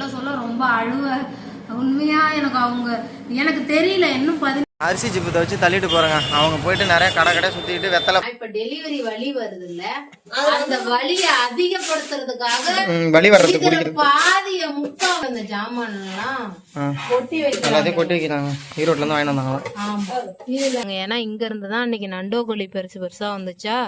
சொல்ல சொல்ல ரொம்ப அழுவ. உண்மையா எனக்கு அவங்க எனக்கு தெரியல இன்னும் பதினஞ்சு அரிசி ஜிப்பத்தை வச்சு தள்ளிட்டு போறாங்க. அவங்க போயிட்டு நிறைய கடை கடை சுத்திட்டு வெத்தலை இப்ப டெலிவரி வலி வருது இல்ல அந்த வலியை அதிகப்படுத்துறதுக்காக வலி வர்றது பாதிய முக்கா அந்த ஜாமான் எல்லாம். கொட்டி வைக்கிறாங்க. எல்லாத்தையும் கொட்டி வைக்கிறாங்க. ஈரோட்ல இருந்து வாங்கிட்டு வந்தாங்க ஏன்னா இங்க இருந்து தான் அன்னைக்கு நண்டோகோழி பெருசு பெருசா வந்துச்சா?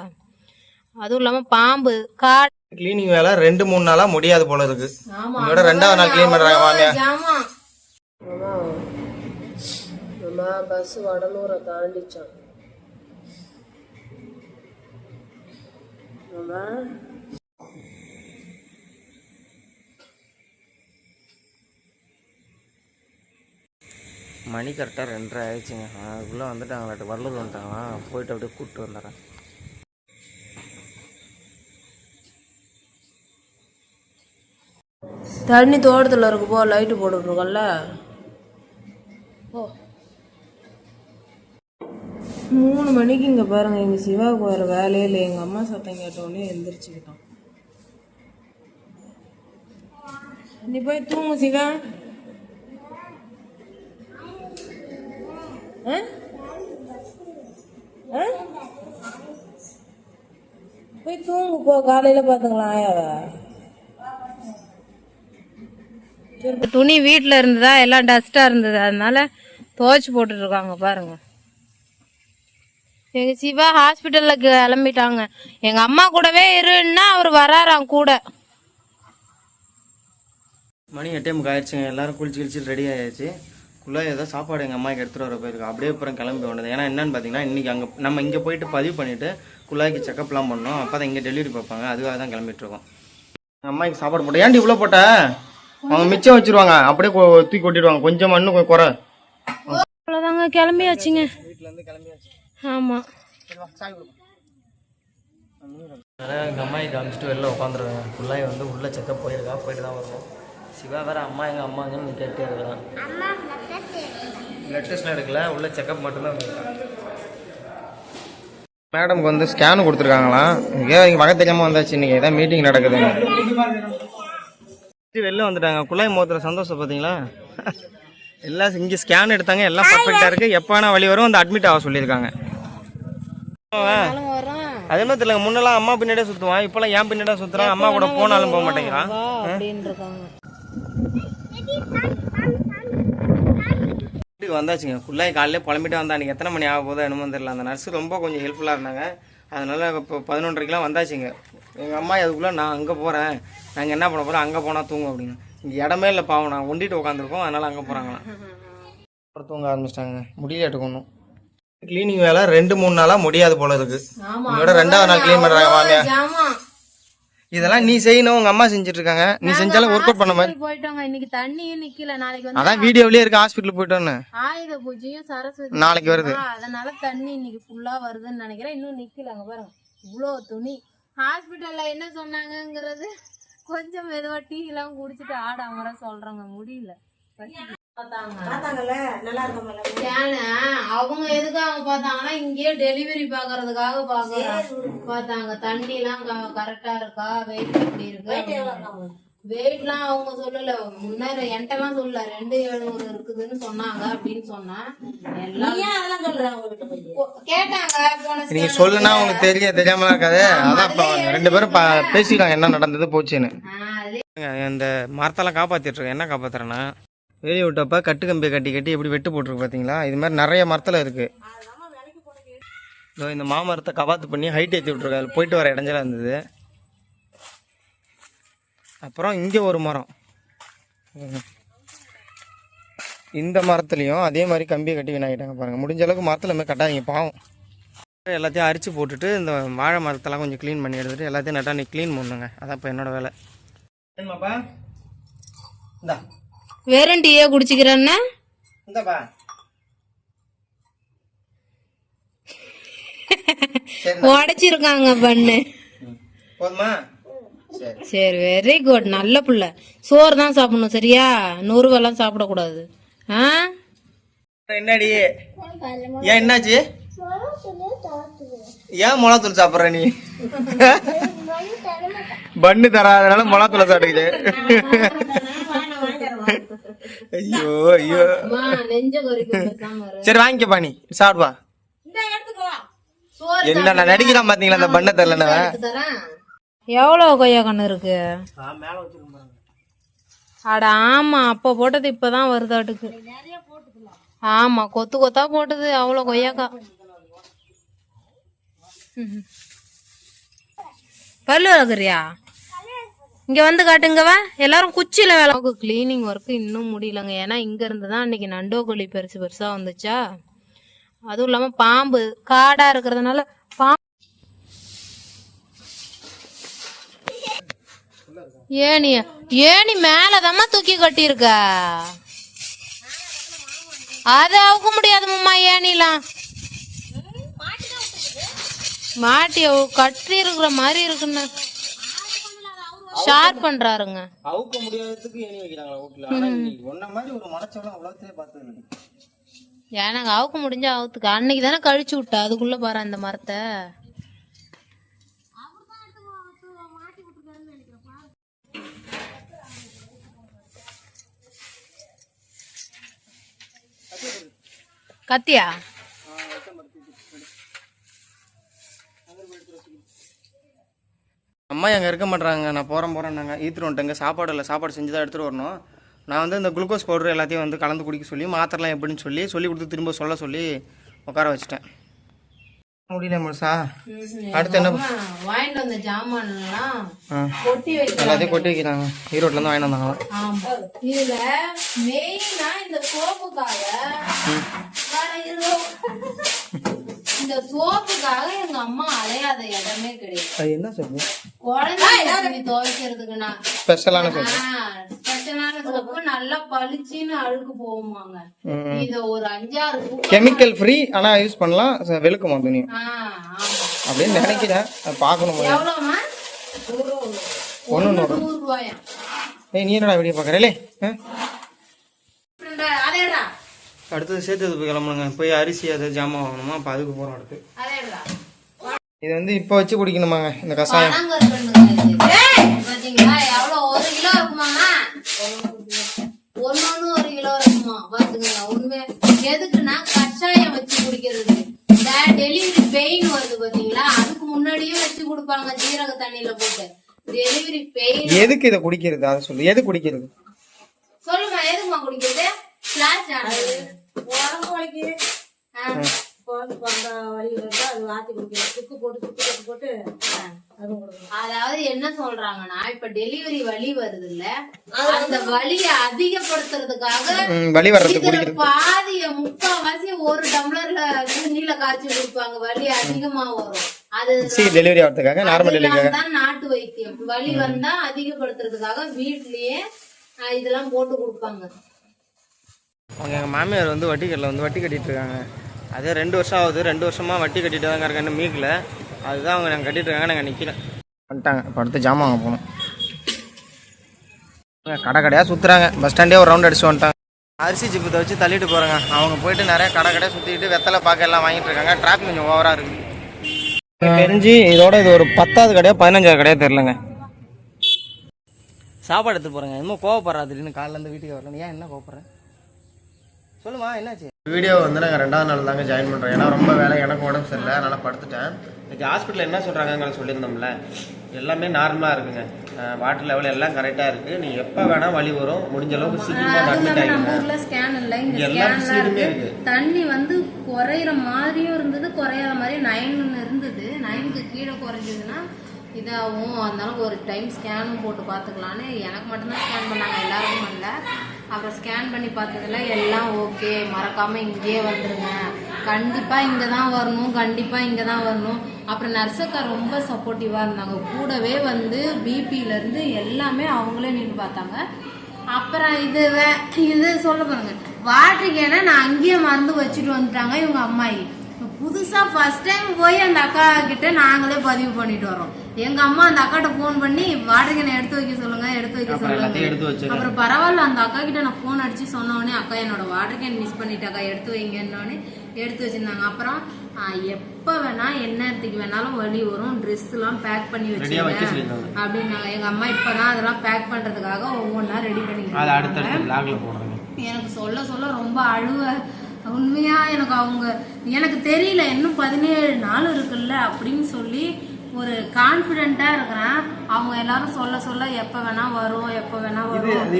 அதுவும் இல்லாம பாம்பு காடு கிளீனிங் வேலை ரெண்டு மூணு நாளா முடியாது போல இருக்கு. ஆமா இதோட ரெண்டாவது நாள் க்ளீன் பண்றாங்க மாமியா. பஸ் வடலூரை தாண்டிச்சோம் நம்ம மணி கரெக்டாக ரெண்டரை ஆயிடுச்சுங்க. அதுக்குள்ளே வந்துட்டாங்களாட்டு வரலூர் வந்துட்டாங்களா போயிட்டு அப்படியே கூப்பிட்டு வந்துடுறேன். தண்ணி தோட்டத்தில் இருக்கு போ லைட்டு போட்டுட்ருக்கோம்ல. ஓ. மூணு மணிக்கு இங்கே பாருங்க எங்கள் சிவாவுக்கு வேறு வேலையே இல்லை. எங்கள் அம்மா சத்தம் கேட்டோடனே எந்திரிச்சுக்கிட்டோம். நீ போய் தூங்கு சிவா. ஆ? ஆ? போய் தூங்கு போ காலையில் பார்த்துக்கலாம் ஆயாவை. துணி வீட்டில் இருந்ததா? எல்லாம் டஸ்ட்டாக இருந்தது? அதனால துவச்சி போட்டுட்டு இருக்காங்க பாருங்க. சிவா ஹாஸ்பிட்டலில் கிளம்பிட்டாங்க. எங்கள் அம்மா கூடவே இருன்னா அவர் வராராம் கூட. மணி எட்டே முக்கால் ஆயிடுச்சுங்க. எல்லாரும் குளிச்சு கிழிச்சு ரெடி ஆயாச்சு. குள்ளே ஏதோ சாப்பாடு எங்கள் அம்மாவுக்கு எடுத்துகிட்டு வர போயிருக்கு. அப்படியே அப்புறம் கிளம்பி வந்தது. ஏன்னா என்னன்னு பார்த்தீங்கன்னா இன்றைக்கி அங்கே நம்ம இங்கே போயிட்டு பதிவு பண்ணிவிட்டு குள்ளாய்க்கு செக்கப்லாம் பண்ணோம். அப்போ தான் இங்கே டெலிவரி பார்ப்பாங்க. அதுக்காக தான் கிளம்பிட்டுருக்கோம் எங்கள் அம்மாவுக்கு சாப்பாடு போட்டேன் ஏன்டி இவ்வளோ போட்ட? அவங்க மிச்சம் வச்சிருவாங்க. அப்படியே கொ- தூக்கி கொட்டிடுவாங்க. கொஞ்சம் மண்ணு குறை. அவ்வளோதாங்க கிளம்பியாச்சுங்க. வீட்டிலேருந்து கிளம்பியாச்சு ஆமா. அதனால் எங்கள் அம்மா இதை அனுப்பிச்சிட்டு வெளில உட்காந்துருக்காங்க ஃபுல்லாக வந்து உள்ளே செக்கப் போயிருக்கா போயிட்டு தான் வருவோம் சிவா வேற அம்மா எங்கள் அம்மா எங்கன்னு கேட்டே இருக்கிறான். பிளட் டெஸ்ட்லாம் எடுக்கல உள்ள செக்கப் மட்டும்தான் பண்ணிருக்கான் மேடம்க்கு வந்து ஸ்கேன் கொடுத்துருக்காங்களாம். ஏன் இங்கே வகை தெரியாமல் வந்தாச்சு இன்னைக்கு? ஏதாவது மீட்டிங் நடக்குதுங்க. வெளில வந்துட்டாங்க. குழாய் மோத்துற சந்தோஷம் பார்த்தீங்களா எல்லாம் இங்கே ஸ்கேன் எடுத்தாங்க. எல்லாம் பர்ஃபெக்டாக இருக்குது எப்போ வழி வரும். வந்து அட்மிட் ஆக சொல்லியிருக்காங்க. அதே மாதிரி தெரியல முன்னெல்லாம் அம்மா பின்னாடியே சுத்துவான். இப்பெல்லாம் என் பின்னாடியே சுத்துறான். அம்மா கூட போனாலும் போக மாட்டேங்கிறான். வீட்டுக்கு வந்தாச்சுங்க. ஃபுல்லாக காலையில புலம்பிட்டு வந்தா அன்றைக்கி எத்தனை மணி ஆக போதோ என்னமோ தெரியல. அந்த நர்ஸ் ரொம்ப கொஞ்சம் ஹெல்ப்ஃபுல்லாக இருந்தாங்க. அதனால இப்போ பதினொன்றரைக்கெலாம் வந்தாச்சுங்க. எங்கள் அம்மா அதுக்குள்ளே நான் அங்கே போகிறேன் நாங்கள் என்ன பண்ண போகிறோம் அங்கே போனால் தூங்கும் அப்படின்னு. இங்கே இடமே இல்லை பாவம். நான் ஒண்டிட்டு உட்காந்துருக்கோம் அதனால அங்கே போகிறாங்களாம் அப்புறம் தூங்க ஆரம்பிச்சிட்டாங்க. முடியல ஒன்றும் க்ளீனிங் வேலை ரெண்டு மூணு நாளாக முடியாது போல இருக்கு. இதோட ரெண்டாவது நாள் க்ளீன் பண்ணுறாங்க மாமியா இதெல்லாம் நீ செய்யணும் உங்க அம்மா செஞ்சுட்டு இருக்காங்க நீ செஞ்சாலும் ஒர்க் அவுட் பண்ண மாதிரி. போயிட்டோங்க. இன்னைக்கு தண்ணியும் நிக்கல. நாளைக்கு வந்து அதான் வீடியோவிலே இருக்கு ஹாஸ்பிட்டல் போயிட்டோன்னு. ஆயுத பூஜையும் சரஸ்வதி நாளைக்கு வருது. அதனால தண்ணி இன்னைக்கு ஃபுல்லா வருதுன்னு நினைக்கிறேன். இன்னும் நிக்கல அங்க பாருங்க. இவ்வளோ துணி. ஹாஸ்பிட்டல்ல என்ன சொன்னாங்கங்கிறது கொஞ்சம் மெதுவா டீ எல்லாம் குடிச்சிட்டு ஆட அமர சொல்றாங்க. முடியல. அவங்க எதுக்காக பார்த்தாங்கன்னா இங்கேயே டெலிவரி பாக்குறதுக்காக பாக்குறாங்க பார்த்தாங்க. தண்ணி எல்லாம் கரெக்டா இருக்கா? வெயிட் எப்படி இருக்கு? வெயிட்லாம் அவங்க சொல்லல. முன்னாடி என்கிட்டலாம் சொல்லல. ரெண்டு எழுநூறு இருக்குதுன்னு சொன்னாங்க அப்படின்னு சொன்னா எல்லாம் நீங்க சொல்லுனா உங்களுக்கு தெரிய தெரியாமலாம் இருக்காது. அதான் ரெண்டு பேரும் பேசிக்கலாம் என்ன நடந்தது போச்சுன்னு. இந்த மரத்தெல்லாம் காப்பாத்திட்டு இருக்கேன் என்ன காப்பாத்துறேன்னா வெளியே விட்டப்ப கட்டு கம்பியை கட்டி கட்டி எப்படி வெட்டு போட்டிருக்கு பாத்தீங்களா? இது மாதிரி நிறைய மரத்துல இருக்கு. இதோ இந்த மாமரத்தை கவாத்து பண்ணி ஹைட் ஏற்றி விட்ருக்கு அதில் போயிட்டு வர இடைஞ்சலா இருந்தது. அப்புறம் இங்கே ஒரு மரம். இந்த மரத்துலையும் அதே மாதிரி கம்பியை கட்டி வினாயிட்டாங்க பாருங்க. முடிஞ்ச அளவுக்கு மரத்தில் மாதிரி கட்டாதீங்க பாவம். எல்லாத்தையும் அரிச்சு போட்டுட்டு இந்த வாழை மரத்தெல்லாம் கொஞ்சம் க்ளீன் பண்ணி எடுத்துட்டு எல்லாத்தையும் நட்டா நீ க்ளீன் பண்ணுங்க. அதான் இப்போ என்னோட வேலை. என்னப்பா இந்தா. வெறும் டீயே குடிச்சுக்கிறேன்னா இந்தப்பா. சரி உடைச்சிருக்காங்க பண்ணு. போதுமா? சரி சரி வெரி குட் நல்ல புள்ள. சோறு தான் சாப்பிடணும் சரியா? நொறுவெல்லாம் சாப்பிடக்கூடாது. என்னடி? ஏன் என்னாச்சு? ஏன் மிளகாத்தூள் சாப்பிட்ற நீ? பண்ணு தராதனால மிளகாத்தூள் சாப்பிட்டுக்கிட்டு. ஐயோ ஐயோ. சரி வாங்கிக்கப்பா நீ. சாப்பிடுவா என்ன நான் நடிக்கிறான் பாத்தீங்களா அந்த பண்ண தரேன். எவ்வளவு கொய்யா கண்ணு இருக்கு? அட ஆமா அப்ப போட்டது இப்பதான் வருதாட்டுக்கு ஆமா கொத்து கொத்தா போட்டது அவ்வளவு கொய்யாக்கா. பல்லு வளர்க்குறியா? இங்க வந்து காட்டுங்கவா எல்லாரும் குச்சியில வேலை கிளீனிங் ஒர்க் இன்னும் முடியலங்க. ஏன்னா இங்க இருந்து தான் அன்னைக்கு நண்டோக்கோழி பெருசு பெருசா வந்துச்சா. அதுவும் இல்லாம பாம்பு காடா இருக்கிறதுனால பாம்பு ஏணி ஏணி மேலதாம்மா தூக்கி கட்டியிருக்க. அது அவுக்க முடியாது மாமா ஏணிலாம். மாட்டி கட்டி இருக்கிற மாதிரி இருக்குன்னு. ஷார்ப் பண்றாருங்க. அவுக்க முடியாததுக்கு ஏணி வைக்கிறாங்களா நீ ஒன்ன மாதிரி ஒரு மனச்சவளம் உலகத்திலே பார்த்தது எனக்கு அவுக்க முடிஞ்சா அவுத்துக்க அன்னைக்கு தானே கழிச்சு விட்ட அதுக்குள்ள பாரு அந்த மரத்தை. கத்தியா? அம்மா அங்கே இருக்க மாட்றாங்க. நான் போகிறேன் போகிறேன்னாங்க ஈத்துட்டு வந்துட்டேங்க சாப்பாடு இல்லை. சாப்பாடு செஞ்சு தான் எடுத்துகிட்டு வரணும். நான் வந்து இந்த குளுக்கோஸ் பவுடர் எல்லாத்தையும் வந்து கலந்து குடிக்க சொல்லி மாத்திரலாம் எப்படின்னு சொல்லி சொல்லி கொடுத்து திரும்ப சொல்ல சொல்லி உட்கார வச்சுட்டேன். முடியல முழுசா? அடுத்து என்ன? வாங்கிட்டு வந்த கொட்டி எல்லாத்தையும் கொட்டி வைக்கிறாங்க. ஈரோட்லேருந்து வாங்கிட்டு வந்தாங்க. ஆமா. இதுல மெயினா இந்த சோப்புக்காக வேற எதுவும் இந்த சோப்புக்காக எங்க அம்மா அலையாத இடமே கிடையாது. அது என்ன குழந்தை துணி ஸ்பெஷலான ஸ்பெஷலான சோப்பு நல்லா பளிச்சுன்னு அழுக்கு போகுமாங்க. இத ஒரு அஞ்சாறு கெமிக்கல் ஃப்ரீ ஆனால் யூஸ் பண்ணலாம். வெளுக்குமா துணி அப்படின்னு நினைக்கிறேன். பார்க்கணும் போல. எவ்வளவுமா ஒன்று நூறு. ரூபாயா? ஏய் நீ என்னடா வீடியோ பார்க்குறே? அடுத்தது சேர்த்து போய் கிளம்புங்க போய் அரிசி அது ஜாமான் வாங்கணுமா? அப்போ அதுக்கு போகிறோம் அடுத்து. இது வந்து இப்போ வச்சு குடிக்கணுமாங்க இந்த கஷாயம். ஒரு கிலோ இருக்குமா? பாத்துக்கங்க உண்மை எதுக்குன்னா கஷாயம் வச்சு குடிக்கிறது. இந்த டெலிவரி பெயின் வருது பாத்தீங்களா? அதுக்கு முன்னாடியே வச்சு கொடுப்பாங்க ஜீரக தண்ணியில போட்டு. டெலிவரி பெயின் எதுக்கு இதை குடிக்கிறது? அதை சொல்லு. எது குடிக்கிறது? சொல்லுமா எதுக்குமா குடிக்கிறது? ஆனது. உடம்பு வலிக்கு ஆ. குழந்தை பிறந்த வலி வருது அது வாத்தி குடிக்கணும் சுக்கு போட்டு சுக்கு போட்டு போட்டு அது கொடுக்கணும். அதாவது என்ன சொல்றாங்கன்னா இப்ப டெலிவரி வலி வருது இல்ல அந்த வலிய அதிகப்படுத்துறதுக்காக ம், வலி வர்றது இதுல குடிக்கிறது பாதிய முக்காவாசி ஒரு டம்ளர்ல தண்ணியில காய்ச்சி குடிப்பாங்க. வலி அதிகமா வரும். அது டெலிவரி ஆகிறதுக்காக நார்மல் டெலிவரி தான் நாட்டு வைத்தியம். வலி வந்தா அதிகப்படுத்துறதுக்காக வீட்லயே இதெல்லாம் போட்டு கொடுப்பாங்க. அவங்க எங்கள் மாமியார் வந்து வட்டி கட்டில் வந்து வட்டி கட்டிட்டு இருக்காங்க அதே ரெண்டு வருஷம் ஆகுது ரெண்டு வருஷமா வட்டி கட்டிட்டு தாங்க இருக்காங்க மீக்கில் அதுதான் அவங்க நாங்கள் கட்டிட்டு இருக்காங்க நாங்கள் நிற்கல வந்துட்டாங்க இப்போ அடுத்து ஜாமான் வாங்க போகணும். கடை கடையாக சுற்றுறாங்க பஸ் ஸ்டாண்டே ஒரு ரவுண்ட் அடிச்சு வந்துட்டாங்க. அரிசி ஜிப்பத்தை வச்சு தள்ளிட்டு போகிறாங்க அவங்க போயிட்டு நிறைய கடை கடையாக சுற்றிக்கிட்டு வெத்தலை பாக்க எல்லாம் வாங்கிட்டு இருக்காங்க. டிராஃபிக் கொஞ்சம் ஓவராக இருக்குது தெரிஞ்சு இதோட இது ஒரு பத்தாவது கடையா பதினஞ்சாவது கடையா தெரிலங்க சாப்பாடு எடுத்து போகிறேங்க இன்னும் கோவப்படுறா திடீர்னு காலைல இருந்து வீட்டுக்கு வரல ஏன் என்ன கோவப்படுறேன் சொல்லுமா என்னாச்சு? வீடியோ வந்து நாங்கள் ரெண்டாவது நாள் தாங்க ஜாயின் பண்ணுறோம் ஏன்னா ரொம்ப வேலை எனக்கு உடம்பு சரியில்லை அதனால் படுத்துட்டேன். இன்னைக்கு ஹாஸ்பிட்டலில் என்ன சொல்கிறாங்கன்னு சொல்லியிருந்தோம்ல எல்லாமே நார்மலாக இருக்குங்க. வாட்டர் லெவல் எல்லாம் கரெக்டாக இருக்குது நீங்கள் எப்போ வேணால் வழி வரும் முடிஞ்ச அளவுக்கு சீக்கிரமாக அட்மிட் ஊர்ல ஸ்கேன் இல்ல இங்க ஃபெசிலிட்டியுமே இருக்கு. இருக்கு. தண்ணி வந்து குறையிற மாதிரியும் இருந்தது குறையாத மாதிரியும் நைன் இருந்தது. நைனுக்கு கீழே குறைஞ்சதுன்னா இதாகும். அதனால ஒரு டைம் ஸ்கேனும் போட்டு பார்த்துக்கலான்னு எனக்கு மட்டும்தான் ஸ்கேன் பண்ணாங்க எல்லாருக்கும் பண்ணல. அப்புறம் ஸ்கேன் பண்ணி பார்த்ததுல எல்லாம் ஓகே மறக்காம இங்கேயே வந்துருங்க. கண்டிப்பா இங்க தான் வரணும் கண்டிப்பா இங்க தான் வரணும். அப்புறம் நர்ஸக்கா ரொம்ப சப்போர்ட்டிவா இருந்தாங்க. கூடவே வந்து பிபில இருந்து எல்லாமே அவங்களே நின்று பார்த்தாங்க. அப்புறம் இது வே- இது சொல்ல பாருங்க. வாட்டர் நான் அங்கேயே மறந்து வச்சுட்டு வந்துட்டாங்க இவங்க அம்மாயி. புதுசா ஃபர்ஸ்ட் டைம் போய் அந்த அக்கா கிட்ட நாங்களே பதிவு பண்ணிட்டு வரோம் எங்க அம்மா அந்த அக்காட்ட ஃபோன் பண்ணி வாட்டர் கேனை எடுத்து வைக்க சொல்லுங்க எடுத்து வைக்க சொல்லுங்க. அப்புறம் பரவாயில்ல அந்த அக்கா கிட்ட நான் ஃபோன் அடிச்சு சொன்ன உடனே அக்கா என்னோட வாட்டர் கேன் மிஸ் பண்ணிட்டாக்கா எடுத்து வைங்கன்னொடனே எடுத்து வச்சிருந்தாங்க. அப்புறம் எப்ப வேணா எந்நேரத்துக்கு வேணாலும் வழி வரும் ட்ரெஸ் எல்லாம் பேக் பண்ணி வச்சிருங்க அப்படின்னாங்க. எங்க அம்மா இப்பதான் அதெல்லாம் பேக் பண்றதுக்காக ஒவ்வொன்றா ரெடி போடுறேங்க. எனக்கு சொல்ல சொல்ல ரொம்ப அழுவ. உண்மையா எனக்கு அவங்க எனக்கு தெரியல இன்னும் பதினேழு நாள் இருக்குல்ல அப்படின்னு சொல்லி ஒரு கான்பிடென்ட்டா இருக்கிறேன். அவங்க எல்லாரும் சொல்ல சொல்ல எப்ப வேணா வரும் எப்ப வேணா வரும்.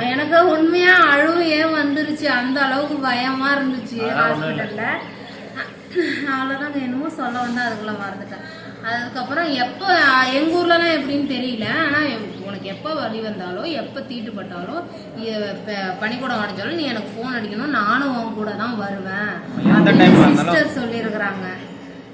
எனக்கு உண்மையா அழுவு ஏன் வந்துருச்சு? அந்த அளவுக்கு பயமா இருந்துச்சு ஹாஸ்பிட்டல்ல அவ்வளவுதாங்க. என்னமோ சொல்ல வந்து அதுக்குள்ள மறந்துட்டேன். அதுக்கப்புறம் எப்போ எங்க ஊர்லலாம் எப்படின்னு தெரியல. ஆனா உனக்கு எப்போ வலி வந்தாலும் எப்போ தீட்டுப்பட்டாலும் இ- ப- பனிக்கூடம் அடைஞ்சாலும் நீ எனக்கு ஃபோன் அடிக்கணும். நானும் உன் கூட தான் வருவேன். சிஸ்டர் சொல்லியிருக்கிறாங்க.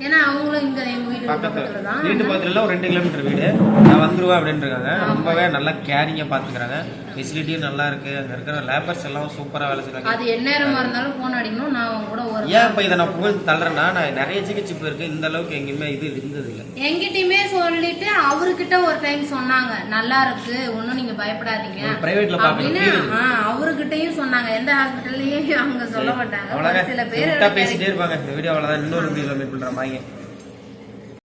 ஏன்னா அவங்களும் இங்க எங்க வீட்டு பக்கத்துல. தான் வீட்டு பக்கத்துல ஒரு ரெண்டு கிலோமீட்டர் வீடு. நான் வந்துருவேன் அப்படின்னு இருக்காங்க ரொம்பவே நல்லா கேரிங்கா பாத்துக்கிறாங்க ஃபெசிலிட்டியும் நல்லா இருக்கு. அங்க இருக்கிற லேபர்ஸ் எல்லாம் சூப்பரா வேலை செய்றாங்க. அது எந்நேரமா இருந்தாலும் ஃபோன் அடிக்கணும் நான் உன் கூட ஒரு ஏன் இப்ப இதை நான் புகழ் தள்ளுறேன்னா நான் நிறைய சிகிச்சை இருக்கு இந்த அளவுக்கு எங்கேயுமே இது இருந்தது இல்ல எங்கிட்டயுமே சொல்லிட்டு அவர்கிட்ட ஒரு டைம் சொன்னாங்க. நல்லா இருக்கு. ஒண்ணும் நீங்க பயப்படாதீங்க. பிரைவேட்ல அப்படின்னு அவர்கிட்டயும் சொன்னாங்க. எந்த ஹாஸ்பிட்டல்லயும் அவங்க சொல்ல மாட்டாங்க. சில பேர் பேசிட்டே இருப்பாங்க. இந்த வீடியோ அவ்வளவுதான் இன்னொரு வீடியோல மீட் பண்ற மாதிரி